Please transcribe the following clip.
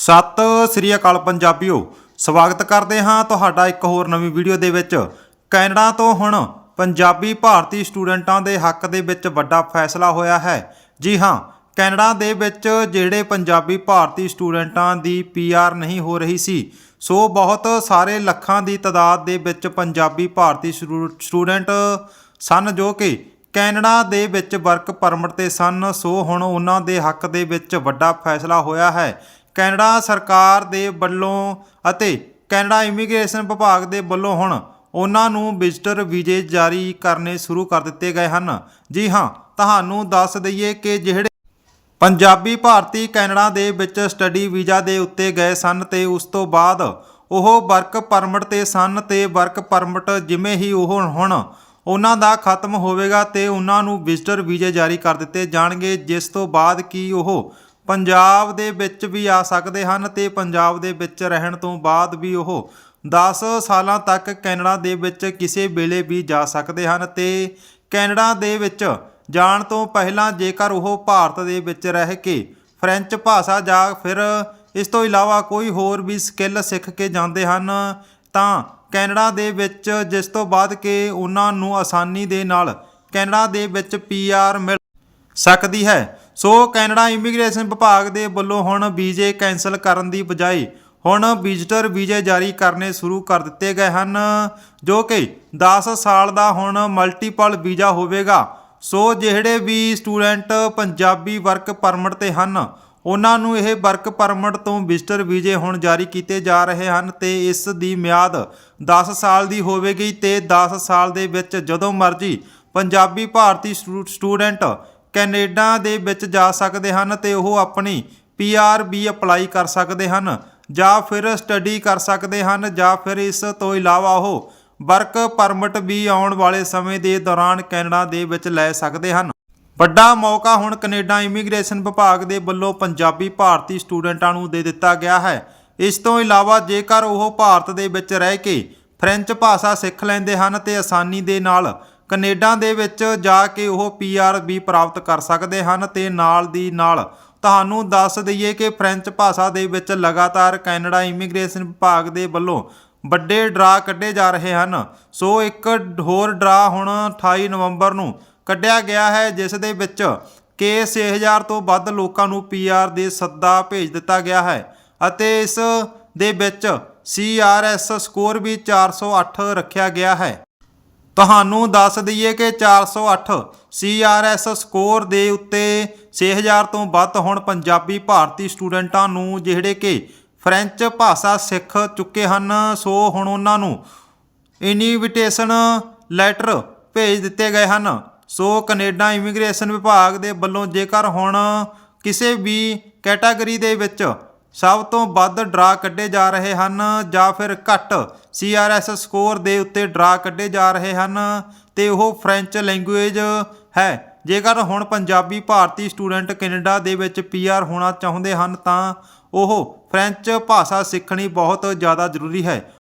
ਸਤਿ ਸ੍ਰੀ ਅਕਾਲ ਪੰਜਾਬੀਓ, ਸਵਾਗਤ ਕਰਦੇ ਹਾਂ ਤੁਹਾਡਾ ਇੱਕ ਹੋਰ ਨਵੀਂ ਵੀਡੀਓ ਦੇ ਵਿੱਚ। ਕੈਨੇਡਾ ਤੋਂ ਹੁਣ ਪੰਜਾਬੀ ਭਾਰਤੀ ਸਟੂਡੈਂਟਾਂ ਦੇ ਹੱਕ ਦੇ ਵਿੱਚ ਵੱਡਾ ਫੈਸਲਾ ਹੋਇਆ ਹੈ। ਜੀ ਹਾਂ, ਕੈਨੇਡਾ ਦੇ ਵਿੱਚ ਜਿਹੜੇ ਪੰਜਾਬੀ ਭਾਰਤੀ ਸਟੂਡੈਂਟਾਂ ਦੀ ਪੀਆਰ ਨਹੀਂ ਹੋ ਰਹੀ ਸੀ, ਸੋ ਬਹੁਤ ਸਾਰੇ ਲੱਖਾਂ ਦੀ ਤਾਦਾਦ ਦੇ ਵਿੱਚ ਪੰਜਾਬੀ ਭਾਰਤੀ ਸਟੂ- ਸਟੂਡੈਂਟ ਸਨ ਜੋ ਕਿ ਕੈਨੇਡਾ ਦੇ ਵਿੱਚ ਵਰਕ ਪਰਮਿਟ ਤੇ ਸਨ, ਸੋ ਹੁਣ ਉਹਨਾਂ ਦੇ ਹੱਕ ਦੇ ਵਿੱਚ ਵੱਡਾ ਫੈਸਲਾ ਹੋਇਆ ਹੈ। ਕੈਨੇਡਾ ਸਰਕਾਰ ਦੇ ਵੱਲੋਂ ਅਤੇ ਕੈਨੇਡਾ ਇਮੀਗ੍ਰੇਸ਼ਨ ਵਿਭਾਗ ਦੇ ਵੱਲੋਂ ਹੁਣ ਉਹਨਾਂ ਨੂੰ ਵਿਜ਼ਟਰ ਵੀਜ਼ੇ ਜਾਰੀ ਕਰਨੇ ਸ਼ੁਰੂ ਕਰ ਦਿੱਤੇ ਗਏ ਹਨ। ਜੀ ਹਾਂ, ਤੁਹਾਨੂੰ ਦੱਸ ਦਈਏ ਕਿ ਜਿਹੜੇ ਪੰਜਾਬੀ ਭਾਰਤੀ ਕੈਨੇਡਾ ਦੇ ਵਿੱਚ ਸਟੱਡੀ ਵੀਜ਼ਾ ਦੇ ਉੱਤੇ ਗਏ ਸਨ ਤੇ ਉਸ ਤੋਂ ਬਾਅਦ ਉਹ ਵਰਕ ਪਰਮਿਟ ਤੇ ਸਨ ਤੇ ਵਰਕ ਪਰਮਿਟ ਜਿਵੇਂ ਹੀ ਉਹ ਹੁਣ ਉਹਨਾਂ ਦਾ ਖਤਮ ਹੋਵੇਗਾ ਤੇ ਉਹਨਾਂ ਨੂੰ ਵਿਜ਼ਟਰ ਵੀਜ਼ੇ ਜਾਰੀ ਕਰ ਦਿੱਤੇ ਜਾਣਗੇ, ਜਿਸ ਤੋਂ ਬਾਅਦ ਕੀ ਉਹ ਪੰਜਾਬ ਦੇ ਵਿੱਚ ਵੀ ਆ ਸਕਦੇ ਹਨ ਤੇ ਪੰਜਾਬ ਦੇ ਵਿੱਚ ਰਹਿਣ ਤੋਂ ਬਾਅਦ ਵੀ ਉਹ 10 ਸਾਲਾਂ ਤੱਕ ਕੈਨੇਡਾ ਦੇ ਵਿੱਚ ਕਿਸੇ ਵੇਲੇ ਵੀ ਜਾ ਸਕਦੇ ਹਨ ਤੇ ਕੈਨੇਡਾ ਦੇ ਵਿੱਚ ਜਾਣ ਤੋਂ ਪਹਿਲਾਂ ਜੇਕਰ ਉਹ ਭਾਰਤ ਦੇ ਵਿੱਚ ਰਹਿ ਕੇ ਫ੍ਰੈਂਚ ਭਾਸ਼ਾ ਜਾਂ ਫਿਰ ਇਸ ਤੋਂ ਇਲਾਵਾ ਕੋਈ ਹੋਰ ਵੀ ਸਕਿੱਲ ਸਿੱਖ ਕੇ ਜਾਂਦੇ ਹਨ, ਤਾਂ ਕੈਨੇਡਾ ਦੇ ਵਿੱਚ ਜਿਸ ਤੋਂ ਬਾਅਦ ਕਿ ਉਹਨਾਂ ਨੂੰ ਆਸਾਨੀ ਦੇ ਨਾਲ ਕੈਨੇਡਾ ਦੇ ਵਿੱਚ ਪੀਆਰ ਮਿਲ ਸਕਦੀ ਹੈ। ਸੋ ਕੈਨੇਡਾ ਇਮੀਗ੍ਰੇਸ਼ਨ ਵਿਭਾਗ ਦੇ ਵੱਲੋਂ ਹੁਣ ਵੀਜ਼ੇ ਕੈਨਸਲ ਕਰਨ ਦੀ ਬਜਾਏ ਹੁਣ ਵਿਜ਼ਟਰ ਵੀਜ਼ੇ ਜਾਰੀ ਕਰਨੇ ਸ਼ੁਰੂ ਕਰ ਦਿੱਤੇ ਗਏ ਹਨ, ਜੋ ਕਿ 10 ਸਾਲ ਦਾ ਹੁਣ ਮਲਟੀਪਲ ਵੀਜ਼ਾ ਹੋਵੇਗਾ। ਸੋ ਜਿਹੜੇ ਵੀ ਸਟੂਡੈਂਟ ਪੰਜਾਬੀ ਵਰਕ ਪਰਮਿਟ ਤੇ ਹਨ, ਉਹਨਾਂ ਨੂੰ ਇਹ ਵਰਕ ਪਰਮਿਟ ਤੋਂ ਵਿਜ਼ਟਰ ਵੀਜ਼ੇ ਹੁਣ ਜਾਰੀ ਕੀਤੇ ਜਾ ਰਹੇ ਹਨ ਤੇ ਇਸ ਦੀ ਮਿਆਦ 10 ਸਾਲ ਦੀ ਹੋਵੇਗੀ ਤੇ 10 ਸਾਲ ਦੇ ਵਿੱਚ ਜਦੋਂ ਮਰਜ਼ੀ ਪੰਜਾਬੀ ਭਾਰਤੀ ਸਟੂ- ਸਟੂਡੈਂਟ ਕੈਨੇਡਾ ਦੇ ਵਿੱਚ ਜਾ ਸਕਦੇ ਹਨ ਤੇ ਉਹ ਆਪਣੀ ਪੀਆਰ ਵੀ ਅਪਲਾਈ ਕਰ ਸਕਦੇ ਹਨ, ਜਾਂ ਫਿਰ ਸਟੱਡੀ ਕਰ ਸਕਦੇ ਹਨ, ਜਾਂ ਫਿਰ ਇਸ ਤੋਂ ਇਲਾਵਾ ਉਹ ਵਰਕ ਪਰਮਿਟ ਵੀ ਆਉਣ ਵਾਲੇ ਸਮੇਂ ਦੇ ਦੌਰਾਨ ਕੈਨੇਡਾ ਦੇ ਵਿੱਚ ਲੈ ਸਕਦੇ ਹਨ। ਵੱਡਾ ਮੌਕਾ ਹੁਣ ਕੈਨੇਡਾ ਇਮੀਗ੍ਰੇਸ਼ਨ ਵਿਭਾਗ ਦੇ ਵੱਲੋਂ ਪੰਜਾਬੀ ਭਾਰਤੀ ਸਟੂਡੈਂਟਾਂ ਨੂੰ ਦੇ ਦਿੱਤਾ ਗਿਆ ਹੈ। ਇਸ ਤੋਂ ਇਲਾਵਾ ਜੇਕਰ ਉਹ ਭਾਰਤ ਦੇ ਵਿੱਚ ਰਹਿ ਕੇ ਫ੍ਰੈਂਚ ਭਾਸ਼ਾ ਸਿੱਖ ਲੈਂਦੇ ਹਨ ਤੇ ਆਸਾਨੀ ਦੇ ਨਾਲ ਕੈਨੇਡਾ ਦੇ ਵਿੱਚ ਜਾ ਕੇ ਉਹ ਪੀਆਰ ਵੀ ਪ੍ਰਾਪਤ ਕਰ ਸਕਦੇ ਹਨ ਤੇ ਨਾਲ ਦੀ ਨਾਲ ਤੁਹਾਨੂੰ ਦੱਸ ਦਈਏ ਕਿ ਫ੍ਰੈਂਚ ਭਾਸ਼ਾ ਦੇ ਵਿੱਚ ਲਗਾਤਾਰ ਕੈਨੇਡਾ ਇਮੀਗ੍ਰੇਸ਼ਨ ਵਿਭਾਗ ਦੇ ਵੱਲੋਂ ਵੱਡੇ ਡਰਾ ਕੱਢੇ ਜਾ ਰਹੇ ਹਨ। ਸੋ ਇੱਕ ਹੋਰ ਡਰਾ ਹੁਣ 28 ਨਵੰਬਰ ਨੂੰ ਕੱਢਿਆ ਗਿਆ ਹੈ, ਜਿਸ ਦੇ ਵਿੱਚ ਕਿ 6000 ਤੋਂ ਵੱਧ ਲੋਕਾਂ ਨੂੰ ਪੀਆਰ ਦੇ ਸੱਦਾ ਭੇਜ ਦਿੱਤਾ ਗਿਆ ਹੈ ਅਤੇ ਇਸ ਦੇ ਵਿੱਚ ਸੀਆਰਐਸ ਸਕੋਰ ਵੀ 408 ਰੱਖਿਆ ਗਿਆ ਹੈ। ਤੁਹਾਨੂੰ ਦੱਸ ਦਈਏ ਕਿ 408 ਸੀਆਰਐਸ ਸਕੋਰ ਦੇ ਉੱਤੇ 6000 ਤੋਂ ਵੱਧ ਹੁਣ ਪੰਜਾਬੀ ਭਾਰਤੀ ਸਟੂਡੈਂਟਾਂ ਨੂੰ ਜਿਹੜੇ ਕਿ ਫ੍ਰੈਂਚ ਭਾਸ਼ਾ ਸਿੱਖ ਚੁੱਕੇ ਹਨ, ਸੋ ਹੁਣ ਉਹਨਾਂ ਨੂੰ ਇਨਵੀਟੇਸ਼ਨ ਲੈਟਰ ਭੇਜ ਦਿੱਤੇ ਗਏ ਹਨ। ਸੋ ਕੈਨੇਡਾ ਇਮੀਗ੍ਰੇਸ਼ਨ ਵਿਭਾਗ ਦੇ ਵੱਲੋਂ ਜੇਕਰ ਹੁਣ ਕਿਸੇ ਵੀ ਕੈਟਾਗਰੀ ਦੇ ਵਿੱਚ ਸਭ ਤੋਂ ਵੱਧ ਡਰਾ ਕੱਢੇ ਜਾ ਰਹੇ ਹਨ ਜਾਂ ਫਿਰ ਘੱਟ ਸੀਆਰਐਸ ਸਕੋਰ ਦੇ ਉੱਤੇ ਡਰਾ ਕੱਢੇ ਜਾ ਰਹੇ ਹਨ ਤੇ ਉਹ ਫ੍ਰੈਂਚ ਲੈਂਗੁਏਜ ਹੈ। ਜੇਕਰ ਹੁਣ ਪੰਜਾਬੀ ਭਾਰਤੀ ਸਟੂਡੈਂਟ ਕੈਨੇਡਾ ਦੇ ਵਿੱਚ ਪੀਆਰ ਹੋਣਾ ਚਾਹੁੰਦੇ ਹਨ ਤਾਂ ਉਹ ਫ੍ਰੈਂਚ ਭਾਸ਼ਾ ਸਿੱਖਣੀ ਬਹੁਤ ਜ਼ਿਆਦਾ ਜ਼ਰੂਰੀ ਹੈ।